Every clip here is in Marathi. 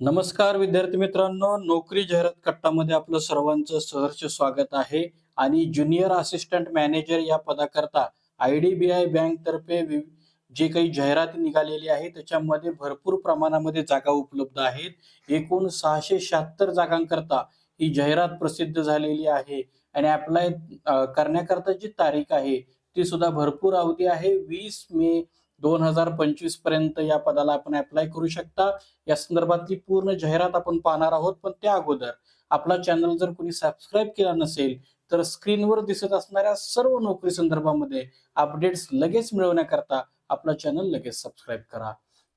नमस्कार विद्यार्थी मित्रांनो नोकरी जाहिरात कट्टामध्ये आपलं सर्वांचं सहर्ष स्वागत आहे. आणि ज्युनियर असिस्टंट मॅनेजर या पदाकरता I D B I bank तर्फे जे काही जाहिराती निघालेली आहे त्याच्यामध्ये भरपूर प्रमाणामध्ये जागा उपलब्ध आहेत. एकूण सहाशे शहात्तर जागांकरता ही जाहिरात प्रसिद्ध झालेली आहे. आणि अप्लाय करण्याकरता जी तारीख आहे ती सुद्धा भरपूर अवधी आहे. वीस मे दोन हजार पंचवीसपर्यंत या पदाला आपण अप्लाय करू शकता. या संदर्भातली पूर्ण जाहिरात आपण पाहणार आहोत पण त्या अगोदर आपला चॅनल जर कोणी सबस्क्राईब केला नसेल तर स्क्रीनवर दिसत असणाऱ्या सर्व नोकरी संदर्भामध्ये अपडेट्स लगेच मिळवण्याकरता आपला चॅनल लगेच सबस्क्राईब करा.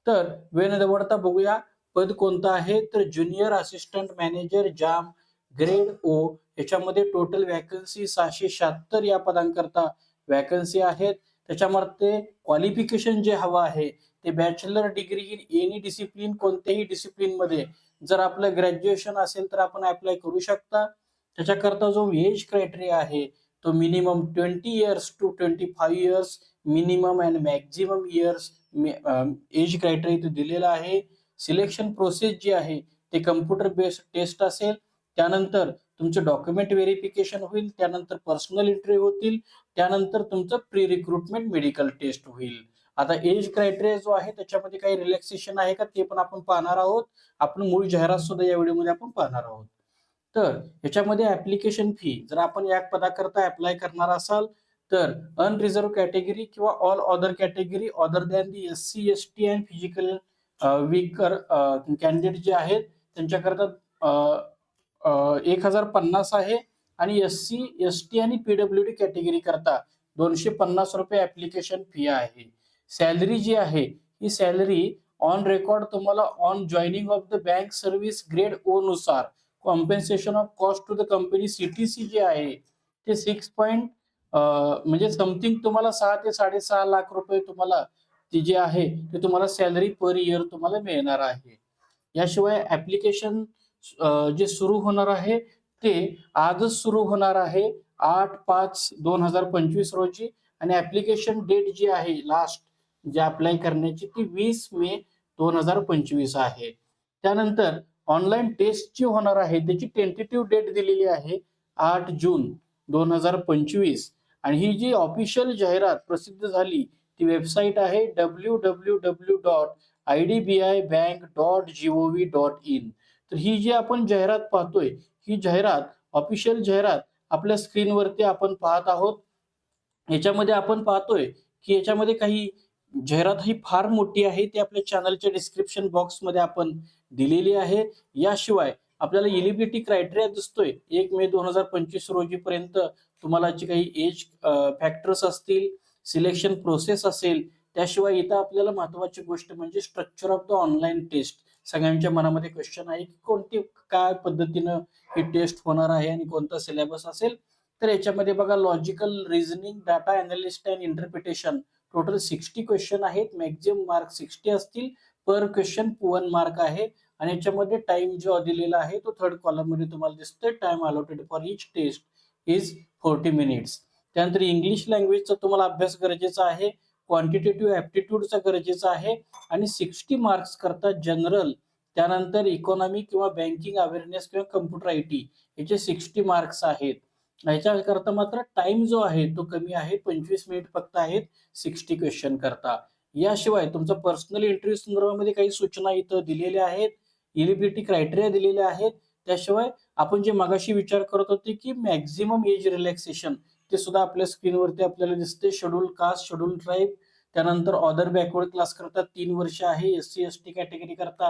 तर वेळ न दवडता बघूया पद कोणतं आहे? तर ज्युनियर असिस्टंट मॅनेजर जाम ग्रेड ओ याच्यामध्ये टोटल वॅकन्सी सहाशे शहात्तर या पदांकरता वॅकन्सी आहेत. त्याच्यामध्ये क्वालिफिकेशन जे हवं आहे ते bachelor degree in any discipline कोणत्याही डिसिप्लिनमध्ये जर आपलं ग्रॅज्युएशन असेल तर आपण अप्लाय करू शकता. त्याच्याकरता जो एज क्रायटेरिया आहे तो minimum twenty years to twenty five years minimum and maximum years age criteria इथे दिलेला आहे. सिलेक्शन प्रोसेस जी आहे ते कम्प्युटर बेस्ड टेस्ट असेल. त्यानंतर तुमचं डॉक्युमेंट व्हेरिफिकेशन होईल त्यानंतर पर्सनल इंटरव्ह्यू होतील त्यानंतर तुमचं प्री रिक्रुटमेंट मेडिकल टेस्ट होईल. आता एज क्रायटेरिया जो आहे त्याच्यामध्ये काही रिलॅक्सेशन आहे का ते पण आपण पाहणार आहोत. आपण मूळ जाहिरात सुद्धा या व्हिडिओमध्ये आपण पाहणार आहोत. तर याच्यामध्ये ऍप्लिकेशन फी जर आपण या पदाकरता अप्लाय करणार असाल तर अनरिझर्व कॅटेगरी किंवा all other category other than the S C S T and physical weaker candidate जे आहेत त्यांच्याकरता एक हजार पन्नास आहे आणि एस सी एस टी आणि पीडब्ल्यू डी कॅटेगरी करता दोनशे पन्नास रुपये ऍप्लिकेशन फी आहे. सॅलरी जी आहे ही सॅलरी ऑन रेकॉर्ड तुम्हाला on joining of the bank service grade O नुसार compensation of cost to the company CTC जे आहे ते सिक्स पॉईंट म्हणजे समथिंग तुम्हाला सहा ते साडेसहा लाख रुपये तुम्हाला ती जे आहे ते तुम्हाला सॅलरी पर इयर तुम्हाला मिळणार आहे. याशिवाय ऍप्लिकेशन जे सुरू होणार आहे ते आजच सुरू होणार आहे आठ पाच दोन हजार पंचवीस रोजी. आणि ऍप्लिकेशन डेट जी आहे लास्ट जे अप्लाय करण्याची ती वीस मे दोन हजार पंचवीस आहे. त्यानंतर ऑनलाईन टेस्ट जी होणार आहे त्याची टेंटेटिव्ह डेट दिलेली आहे आठ जून दोन हजार पंचवीस. आणि ही जी ऑफिशियल जाहिरात प्रसिद्ध झाली ती वेबसाईट आहे W W W dot I D B I bank dot GOV dot in तर ही जी आपण जाहिरात पाहतोय ही जाहिरात ऑफिशियल जाहिरात आपल्या स्क्रीनवरती आपण पाहत आहोत. याच्यामध्ये आपण पाहतोय की याच्यामध्ये काही जाहिरात ही फार मोठी आहे ती आपल्या चॅनलच्या डिस्क्रिप्शन बॉक्समध्ये आपण दिलेली आहे. याशिवाय आपल्याला इलिबिलिटी क्रायटेरिया दिसतोय. एक मे दोन हजार पंचवीस रोजी पर्यंत तुम्हाला जे काही एज फॅक्टर्स असतील सिलेक्शन प्रोसेस असेल त्याशिवाय इथं आपल्याला महत्वाची गोष्ट म्हणजे structure of the online test सगळ्यांच्या मनामध्ये क्वेश्चन आहे की कोणती काय पद्धतीनं ही टेस्ट होणार आहे आणि कोणता सिलेबस असेल? तर याच्यामध्ये बघा logical reasoning data analyst and interpretation total sixty question आहेत. मॅक्झिमम मार्क सिक्स्टी असतील. पर क्वेश्चन वन मार्क आहे. आणि याच्यामध्ये टाइम जो दिलेला आहे तो थर्ड कॉलममध्ये तुम्हाला दिसतोय. Time allotted for each test is forty minutes त्यानंतर इंग्लिश लँग्वेजचा तुम्हाला अभ्यास गरजेचा आहे. क्वांटिटेटिव्ह ॲप्टिट्यूडचा गरजेचा आहे. आणि सिक्स्टी मार्क्स करता जनरल त्यानंतर इकॉनॉमी किंवा बँकिंग अवेअरनेस किंवा कम्प्युटर आय टी याचे सिक्स्टी मार्क्स आहेत. ह्याच्याकरता मात्र टाइम जो आहे तो कमी आहे. पंचवीस मिनिट फक्त आहेत सिक्स्टी क्वेश्चन करता. याशिवाय तुमचा पर्सनल इंटरव्ह्यू संदर्भामध्ये काही सूचना इथं दिलेल्या आहेत. इलिबिलिटी क्रायटेरिया दिलेल्या आहेत. त्याशिवाय आपण जे मगाशी विचार करत होते की मॅक्झिमम एज रिलॅक्सेशन ते सुद्धा आपल्या स्क्रीनवरती आपल्याला दिसते. शेड्यूल कास्ट शेड्यूल ट्राईब त्यानंतर ऑदर बॅकवर्ड क्लास करता तीन वर्ष आहे. S C S T category करता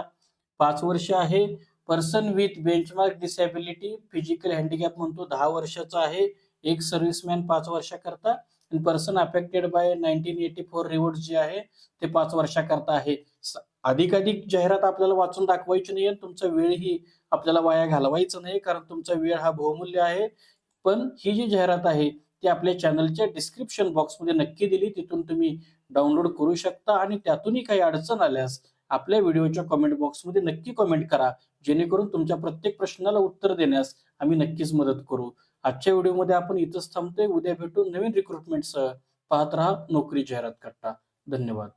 पाच वर्ष आहे. Person with benchmark disability physical handicap म्हणतो. दहा वर्षाचा आहे. एक सर्व्हिसमॅन पाच वर्षाकरता आणि person affected by nineteen eighty four riot जे आहे ते पाच वर्षाकरता आहे. अधिकाधिक जाहिरात आपल्याला वाचून दाखवायची नाही तुमचा वेळही आपल्याला वाया घालवायचा नाही कारण तुमचा वेळ हा बहुमूल्य आहे. पण ही जी जाहिरात आहे ती आपल्या चॅनलच्या डिस्क्रिप्शन बॉक्समध्ये नक्की दिली. तिथून तुम्ही डाउनलोड करू शकता आणि त्यातूनही काही अडचण आल्यास आपल्या व्हिडिओच्या कमेंट बॉक्समध्ये नक्की कमेंट करा. जेणेकरून तुमच्या प्रत्येक प्रश्नाला उत्तर देण्यास आम्ही नक्कीच मदत करू. आजच्या व्हिडिओमध्ये आपण इथंच थांबतोय. उद्या भेटून नवीन रिक्रुटमेंटसह पाहत राहा नोकरी जाहिरात कट्टा. धन्यवाद.